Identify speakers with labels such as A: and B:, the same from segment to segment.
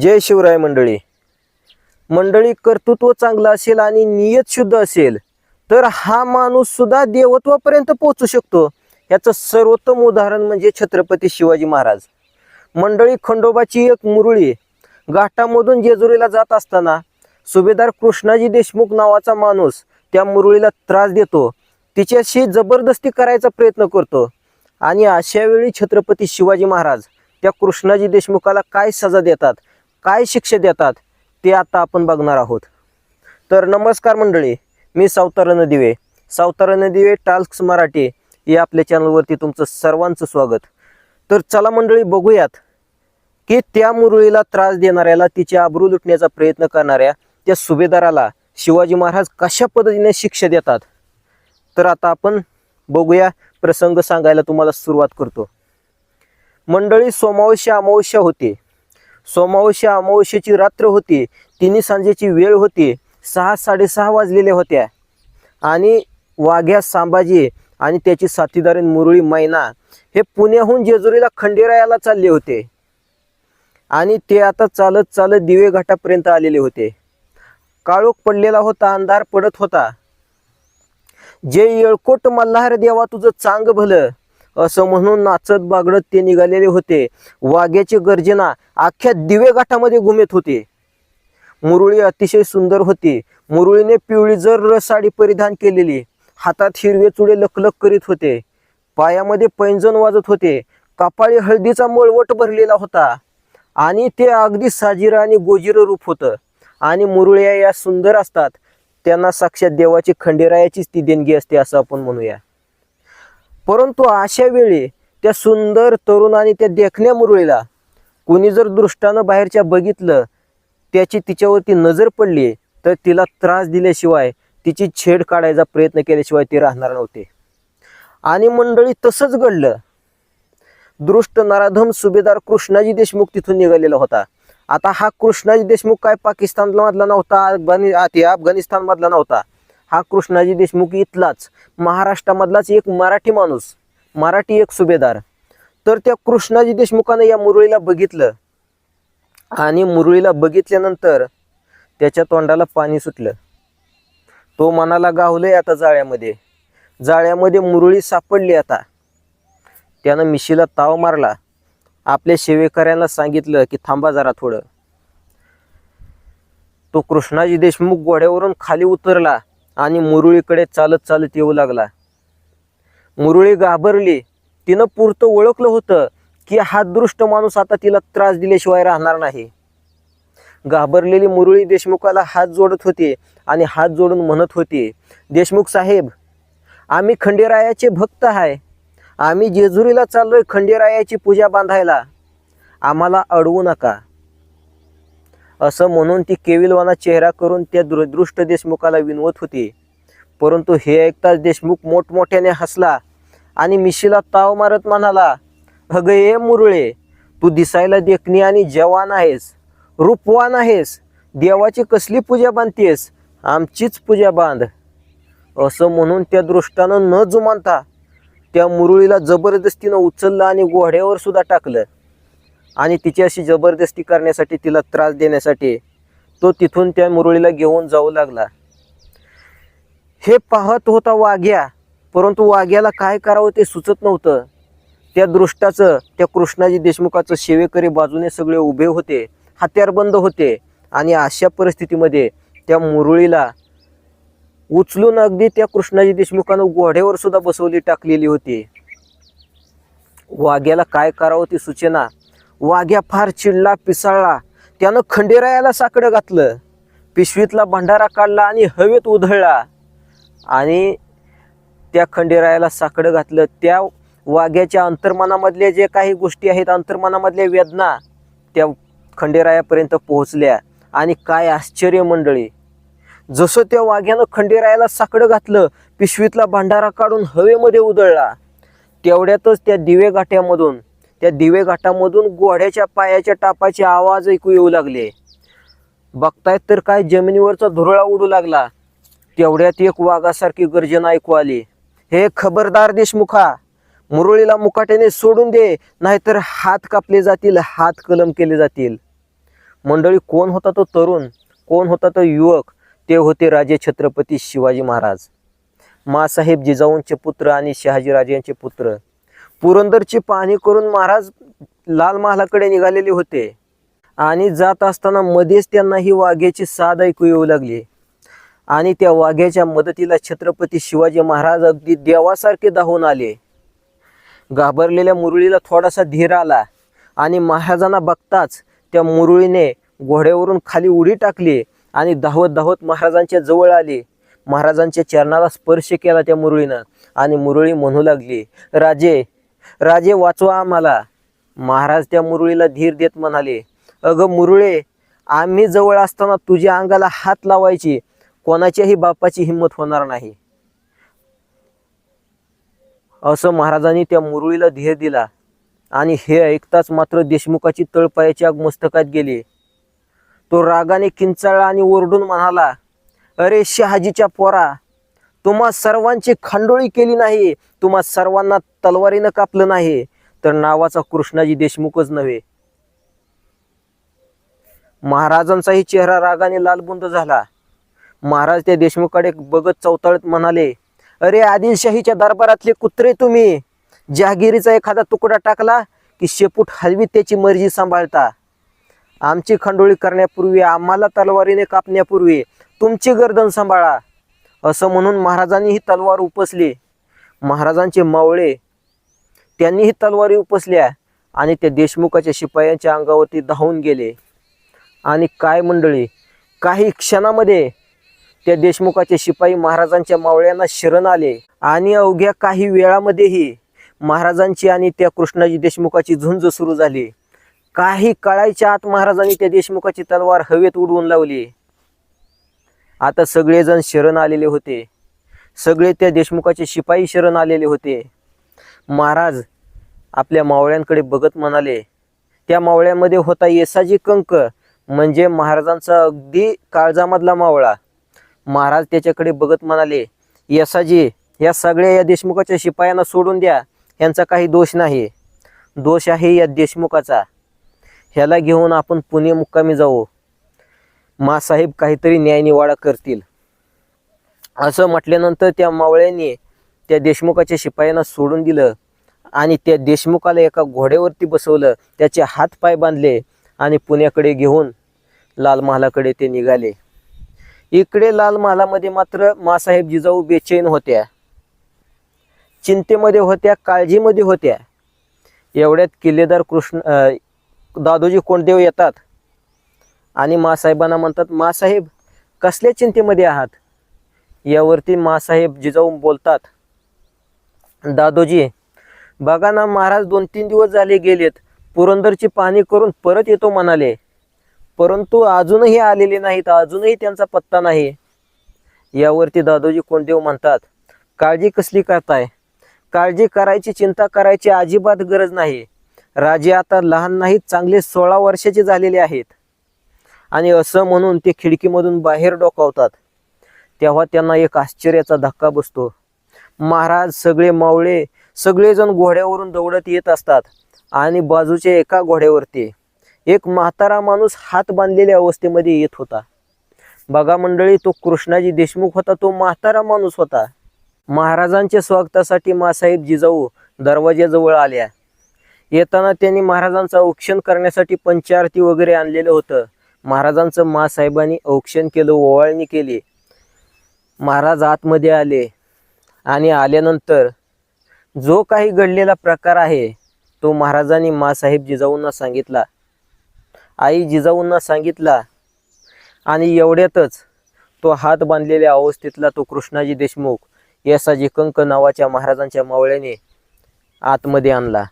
A: जय शिवराय मंडळी. मंडळी कर्तृत्व चांगलं असेल आणि नियत शुद्ध असेल तर हा माणूस सुद्धा देवत्वापर्यंत पोहोचू शकतो. याचं सर्वोत्तम उदाहरण म्हणजे छत्रपती शिवाजी महाराज. मंडळी खंडोबाची एक मुरळी घाटामधून जेजुरीला जात असताना सुभेदार कृष्णाजी देशमुख नावाचा माणूस त्या मुरळीला त्रास देतो. तिच्याशी जबरदस्ती करायचा प्रयत्न करतो. आणि अशा वेळी छत्रपती शिवाजी महाराज त्या कृष्णाजी देशमुखाला काय सजा देतात? काय शिक्षा देतात ते आता आपण बघणार आहोत. तर नमस्कार मंडळी मी सावतारण दिवे सावतारण दिवे टाल्क्स मराठी या आपल्या चॅनलवरती तुमचं सर्वांचं स्वागत. तर चला मंडळी बघूयात की त्या मुरळीला त्रास देणाऱ्याला तिचे आबरू लुटण्याचा प्रयत्न करणाऱ्या त्या सुभेदाराला शिवाजी महाराज कशा पद्धतीने शिक्षा देतात? तर आता आपण बघूया प्रसंग सांगायला तुम्हाला सुरुवात करतो. मंडळी सोमावश्या अमावस्या होती. सोमावशी अमावस्येची रात्र होती. तिन्ही सांजेची वेळ होती. सहा साडेसहा वाजलेल्या होत्या आणि वाघ्या सांभाजी आणि त्याची साथीदारीण मुरळी मैना हे पुण्याहून जेजुरीला खंडेरायाला चालले होते. आणि ते आता चालत चालत दिवे घाटापर्यंत आलेले होते. काळोख पडलेला होता अंधार पडत होता. जे येळकोट मल्हार देवा तुझं चांग भलं असं म्हणून नाचत बागडत ते निघालेले होते. वाघ्याची गर्जना अख्ख्या दिवे घाटामध्ये घुमेत होते. मुरुळी अतिशय सुंदर होती. मुरळीने पिवळी जर साडी परिधान केलेली. हातात हिरवे चुडे लखलख करीत होते. पायामध्ये पैंजण वाजत होते. कपाळी हळदीचा मळवट भरलेला होता. आणि ते अगदी साजिरं आणि गोजिरं रूप होतं. आणि मुरुळ्या या सुंदर असतात. त्यांना साक्षात देवाची खंडेरायाचीच ती देणगी असते असं आपण म्हणूया. परंतु अशा वेळी त्या सुंदर तरुण आणि त्या देखण्या मुरळीला कुणी जर दृष्टानं बाहेरच्या बघितलं त्याची तिच्यावरती नजर पडली तर तिला त्रास दिल्याशिवाय तिची छेड काढायचा प्रयत्न केल्याशिवाय ती राहणार नव्हते. आणि मंडळी तसंच घडलं. दृष्ट नराधम सुभेदार कृष्णाजी देशमुख तिथून निघालेला होता. आता हा कृष्णाजी देशमुख काय पाकिस्तानमधला नव्हता अफगाणी अफगाणिस्तानमधला नव्हता. हा कृष्णाजी देशमुख इथलाच महाराष्ट्रामधलाच एक मराठी माणूस मराठी एक सुभेदार. तर त्या कृष्णाजी देशमुखानं या मुरळीला बघितलं आणि मुरळीला बघितल्यानंतर त्याच्या तोंडाला पाणी सुटलं. तो मनाला गावलंय आता जाळ्यामध्ये. जाळ्यामध्ये मुरळी सापडली आता. त्यानं मिशीला ताव मारला. आपल्या सेवेकऱ्यांना सांगितलं की थांबा जरा थोडं. तो कृष्णाजी देशमुख घोड्यावरून खाली उतरला. आणि मुरुळीकडे चालत चालत येऊ लागला. मुरुळी घाबरली. तिनं पुरतं ओळखलं होतं की हा दृष्ट माणूस आता तिला त्रास दिल्याशिवाय राहणार नाही. घाबरलेली मुरळी देशमुखाला हात जोडत होते आणि हात जोडून म्हणत होते देशमुख साहेब आम्ही खंडेरायाचे भक्त आहे आम्ही जेजुरीला चाललोय खंडेरायाची पूजा बांधायला. आम्हाला अडवू नका. असं म्हणून ती केविलवाना चेहरा करून त्या दृ देशमुखाला विनवत होती. परंतु हे ऐकताच देशमुख मोठमोठ्याने हसला आणि मिशीला ताव मारत म्हणाला अगं ए मुरळे तू दिसायला देखणी आणि जवान आहेस रूपवान आहेस देवाची कसली पूजा बांधतेस आमचीच पूजा बांध. असं म्हणून त्या दृष्टानं न जुमानता त्या मुरळीला जबरदस्तीनं उचललं आणि घोड्यावर सुद्धा टाकलं. आणि तिची अशी जबरदस्ती करण्यासाठी तिला त्रास देण्यासाठी तो तिथून त्या मुरळीला घेऊन जाऊ लागला. हे पाहत होता वाघ्या परंतु वाघ्याला काय करावं ते सुचत नव्हतं. त्या दृष्टाचं त्या कृष्णाजी देशमुखाचं सेवेकरी बाजूने सगळे उभे होते हत्यारबंद होते आणि अशा परिस्थितीमध्ये त्या मुरळीला उचलून अगदी त्या कृष्णाजी देशमुखानं घोड्यावर सुद्धा बसवली टाकलेली होती. वाघ्याला काय करावं ती सूचना. वाघ्या फार चिडला पिसाळला. त्यानं खंडेरायाला साकडं घातलं. पिशवीतला भंडारा काढला आणि हवेत उधळला. आणि त्या खंडेरायाला साकडं घातलं. त्या वाघ्याच्या अंतर्मनामधल्या जे काही गोष्टी आहेत अंतर्मनामधल्या वेदना त्या खंडेरायापर्यंत पोहोचल्या. आणि काय आश्चर्य मंडळी. जसं त्या वाघ्यानं खंडेरायाला साकडं घातलं पिशवीतला भांडारा काढून हवेमध्ये उधळला तेवढ्यातच त्या दिवे घाट्यामधून त्या दिवे घाटामधून घोड्याच्या पायाच्या टापाचे आवाज ऐकू येऊ लागले. बघतायत तर काय जमिनीवरचा धुरळा उडू लागला. तेवढ्यात एक वाघासारखी गर्जना ऐकू आली. हे खबरदार देशमुखा मुरळीला मुकाट्याने सोडून दे नाहीतर हात कापले जातील हात कलम केले जातील. मंडळी कोण होता तो तरुण? कोण होता तो युवक? ते होते राजे छत्रपती शिवाजी महाराज. मासाहेब जिजाऊंचे पुत्र आणि शहाजीराजे यांचे पुत्र. पुरंदरची पाहणी करून महाराज लाल महालाकडे निघालेले होते. आणि जात असताना मध्येच त्यांना ही वाघ्याची साद ऐकू येऊ लागली. आणि त्या वाघ्याच्या मदतीला छत्रपती शिवाजी महाराज अगदी देवासारखे धावून आले. घाबरलेल्या मुरळीला थोडासा धीर आला. आणि महाराजांना बघताच त्या मुरळीने घोड्यावरून खाली उडी टाकली आणि धावत धावत महाराजांच्या जवळ आली. महाराजांच्या चरणाला स्पर्श केला त्या मुरळीनं. आणि मुरळी म्हणू लागली राजे राजे वाचवा आम्हाला. महाराज त्या मुरळीला धीर देत म्हणाले अगं मुरळे आम्ही जवळ असताना तुझ्या अंगाला हात लावायची कोणाच्याही बापाची हिंमत होणार नाही. असं महाराजांनी त्या मुरळीला धीर दिला आणि हे ऐकताच मात्र देशमुखाची तळपायाची आग मस्तकात गेली. तो रागाने किंचाळला आणि ओरडून म्हणाला अरे शहाजीच्या पोरा तुम्हा सर्वांची खंडोळी केली नाही तुम्हा सर्वांना तलवारीनं कापलं नाही तर नावाचा कृष्णाजी देशमुखच नव्हे. महाराजांचाही चेहरा रागाने लालबुंद झाला. महाराज त्या देशमुखकडे बघत चौताळत म्हणाले अरे आदिलशाहीच्या दरबारातले कुत्रे तुम्ही जहागिरीचा एखादा तुकडा टाकला की शेपूट हलवी त्याची मर्जी सांभाळता. आमची खंडोळी करण्यापूर्वी आम्हाला तलवारीने कापण्यापूर्वी तुमची गर्दन सांभाळा. असं म्हणून महाराजांनी ही तलवार उपसली. महाराजांचे मावळे त्यांनीही तलवारी उपसल्या आणि त्या देशमुखाच्या शिपायांच्या अंगावरती धावून गेले. आणि काय मंडळी काही क्षणामध्ये त्या देशमुखाचे शिपाई महाराजांच्या मावळ्यांना शरण आले. आणि अवघ्या काही वेळामध्येही महाराजांची आणि त्या कृष्णाजी देशमुखाची झुंज सुरू झाली. काही काळाच्या आत महाराजांनी त्या देशमुखाची तलवार हवेत उडवून लावली. आता सगळेजण शरण आलेले होते. सगळे त्या देशमुखाचे शिपाई शरण आलेले होते. महाराज आपल्या मावळ्यांकडे बघत म्हणाले त्या मावळ्यामध्ये होता येसाजी कंक म्हणजे महाराजांचा अगदी काळजामधला मावळा. महाराज त्याच्याकडे बघत म्हणाले येसाजी या सगळ्या या देशमुखाच्या शिपायांना सोडून द्या यांचा काही दोष नाही. दोष आहे या देशमुखाचा. ह्याला घेऊन आपण पुणे मुक्कामी जाऊ. मासाहेब काहीतरी न्यायनिवाडा करतील. असं म्हटल्यानंतर त्या मावळ्यांनी त्या देशमुखाच्या शिपायांना सोडून दिलं आणि त्या देशमुखाला एका घोड्यावरती बसवलं. त्याचे हात पाय बांधले आणि पुण्याकडे घेऊन लाल महालाकडे ते निघाले. इकडे लाल महालामध्ये मात्र मासाहेब जिजाऊ बेचैन होत्या. चिंतेमध्ये होत्या काळजीमध्ये होत्या. एवढ्यात किल्लेदार कृष्ण दादोजी कोंडदेव येतात. आणि मासाहेबांना म्हणतात मासाहेब कसल्या चिंतेमध्ये आहात? यावरती मासाहेब जिजाऊ बोलतात दादोजी बघा ना महाराज दोन तीन दिवस झाले गेलेत पुरंदरची पाणी करून परत येतो म्हणाले. परंतु अजूनही आलेले नाहीत अजूनही त्यांचा पत्ता नाही. यावरती दादोजी कोंडदेव म्हणतात काळजी कसली करताय? काळजी करायची चिंता करायची अजिबात गरज नाही. राजे आता लहान नाहीत चांगले सोळा वर्षाचे झालेले आहेत. आणि असं म्हणून ते खिडकीमधून बाहेर डोकावतात. तेव्हा त्यांना एक आश्चर्याचा धक्का बसतो. महाराज सगळे मावळे सगळेजण घोड्यावरून दौडत येत असतात आणि बाजूच्या एका घोड्यावरती एक म्हातारा माणूस हात बांधलेल्या अवस्थेमध्ये येत होता. बघा मंडळी तो कृष्णाजी देशमुख होता तो म्हातारा माणूस होता. महाराजांच्या स्वागतासाठी मासाहेब जिजाऊ दरवाज्याजवळ आल्या. येताना त्यांनी महाराजांचा औक्षण करण्यासाठी पंचारती वगैरे आणलेलं होतं. महाराजांचं मासाहेबांनी औक्षण केलं ओवाळणी केली. महाराज आतमध्ये आले आणि आल्यानंतर जो काही घडलेला प्रकार आहे तो महाराजांनी मासाहेब जिजाऊंना सांगितला. आई जिजाऊंना सांगितला आणि एवढ्यातच तो हात बांधलेल्या अवस्थेतला तो कृष्णाजी देशमुख यसाजी कंक नावाच्या महाराजांच्या मावळ्याने आतमध्ये आणला.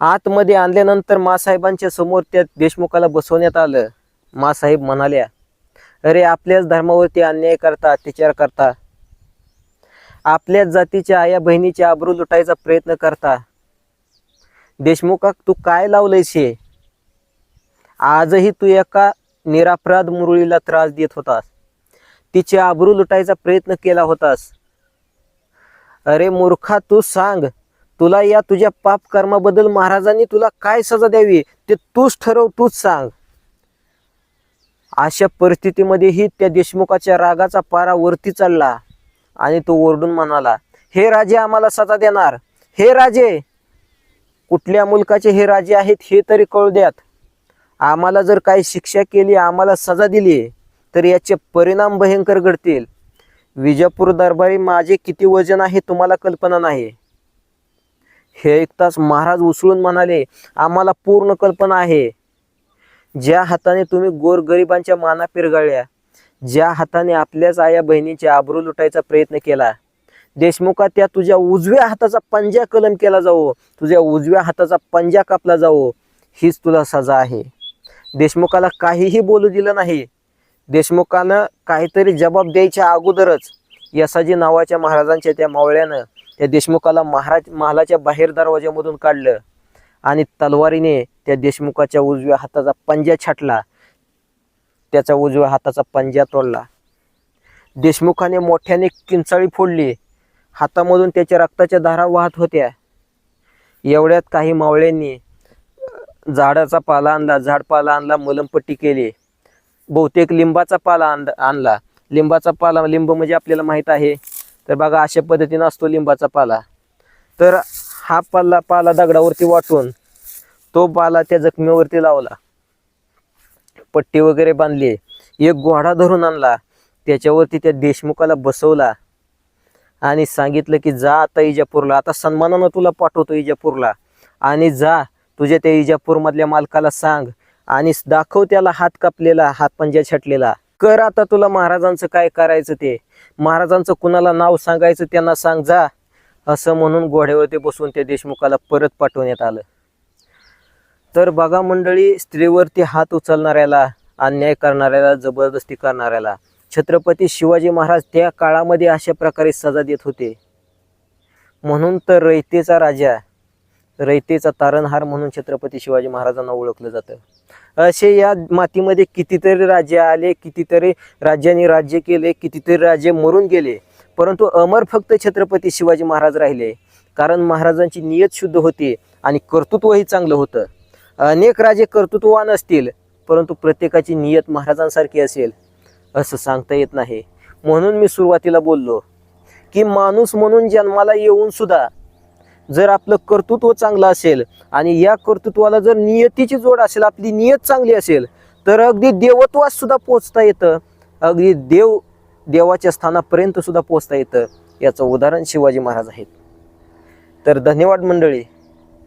A: आतमध्ये आणल्यानंतर मासाहेबांच्या समोर त्या देशमुखाला बसवण्यात आलं. मासाहेब म्हणाल्या अरे आपल्याच धर्मावरती अन्याय करता अत्याचार करता. आपल्याच जातीच्या आया बहिणीची आबरू लुटायचा प्रयत्न करता. देशमुखा तू काय लावलंयस हे? आजही तू एका निरापराध मुरळीला त्रास देत होतास. तिची आबरू लुटायचा प्रयत्न केला होतास. अरे मूर्खा तू सांग तुला या तुझ्या पाप कर्माबद्दल महाराजांनी तुला काय सजा द्यावी? ते तूच ठरव तूच सांग. अशा परिस्थितीमध्येही त्या देशमुखाच्या रागाचा पारा वरती चालला आणि तो ओरडून म्हणाला हे राजे आम्हाला सजा देणार. हे राजे कुठल्या मुलकाचे हे राजे आहेत हे तरी कळू द्यात. आम्हाला जर काही शिक्षा केली आम्हाला सजा दिली तर याचे परिणाम भयंकर घडतील. विजापूर दरबारी माझे किती वजन आहे तुम्हाला कल्पना नाही. हे ऐकताच महाराज उसळून म्हणाले आम्हाला पूर्ण कल्पना आहे. ज्या हाताने तुम्ही गोरगरिबांच्या माना पिरगाळल्या ज्या हाताने आपल्याच आया बहिणीचे आबरू लुटायचा प्रयत्न केला देशमुखा त्या तुझ्या उजव्या हाताचा पंजा कलम केला जावो तुझ्या उजव्या हाताचा पंजा कापला जावो हीच तुला सजा आहे. देशमुखाला काहीही बोलू दिलं नाही. देशमुखानं काहीतरी जबाब द्यायच्या अगोदरच यसाजी नावाच्या महाराजांच्या त्या मावळ्यानं त्या देशमुखाला महाराज महालाच्या बाहेर दरवाज्यामधून काढलं आणि तलवारीने त्या देशमुखाच्या उजव्या हाताचा पंजा छाटला. त्याचा उजव्या हाताचा पंजा तोडला. देशमुखाने मोठ्याने किंचाळी फोडली. हातामधून त्याच्या रक्ताच्या धारा वाहत होत्या. एवढ्यात काही मावळ्यांनी झाडाचा पाला आणला. झाडपाला आणला मलमपट्टी केली. बहुतेक लिंबाचा पाला आण आणला. लिंबाचा पाला लिंब म्हणजे आपल्याला माहीत आहे. तर बघा अशा पद्धतीनं असतो लिंबाचा पाला. तर हा पाला पाला दगडावरती वाटून तो बाला त्या जखमीवरती लावला. पट्टी वगैरे बांधली. एक घोडा धरून आणला. त्याच्यावरती त्या देशमुखाला बसवला. आणि सांगितलं की जा आता इजापूरला. आता सन्मानानं तुला पाठवतो इजापूरला. आणि जा तुझ्या त्या इजापूरमधल्या मालकाला सांग. आणि दाखव त्याला हात कापलेला हात पंजा छटलेला. कर आता तुला महाराजांचं काय करायचं ते. महाराजांचं कुणाला नाव सांगायचं त्यांना सांग. जा. असं म्हणून घोड्यावरती बसून त्या देशमुखाला परत पाठवण्यात आलं. तर बघा मंडळी स्त्रीवरती हात उचलणाऱ्याला अन्याय करणाऱ्याला जबरदस्ती करणाऱ्याला छत्रपती शिवाजी महाराज त्या काळामध्ये अशा प्रकारे सजा देत होते. म्हणून तर रयतेचा राजा रयतेचा तारणहार म्हणून छत्रपती शिवाजी महाराजांना ओळखलं जातं. असे या मातीमध्ये कितीतरी राजे आले कितीतरी राज्यांनी राज्य केले कितीतरी राजे मरून गेले. परंतु अमर फक्त छत्रपती शिवाजी महाराज राहिले. कारण महाराजांची नियत शुद्ध होती आणि कर्तृत्वही चांगलं होतं. अनेक राजे कर्तृत्ववान असतील परंतु प्रत्येकाची नियत महाराजांसारखी असेल असं सांगता येत नाही. म्हणून मी सुरुवातीला बोललो की माणूस म्हणून जन्माला येऊन सुद्धा जर आपलं कर्तृत्व चांगलं असेल आणि या कर्तृत्वाला जर नियतीची जोड असेल आपली नियत चांगली असेल तर अगदी देवत्वास सुद्धा पोचता येतं. अगदी देव देवाच्या स्थानापर्यंत सुद्धा पोचता येतं. याचं उदाहरण शिवाजी महाराज आहेत. तर धन्यवाद मंडळी.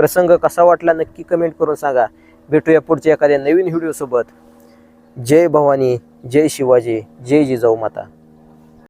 A: प्रसंग कसा वाटला नक्की कमेंट करून सांगा. भेटूया पुढच्या एखाद्या नवीन व्हिडिओसोबत जय भवानी जय शिवाजी जय जिजाऊ माता.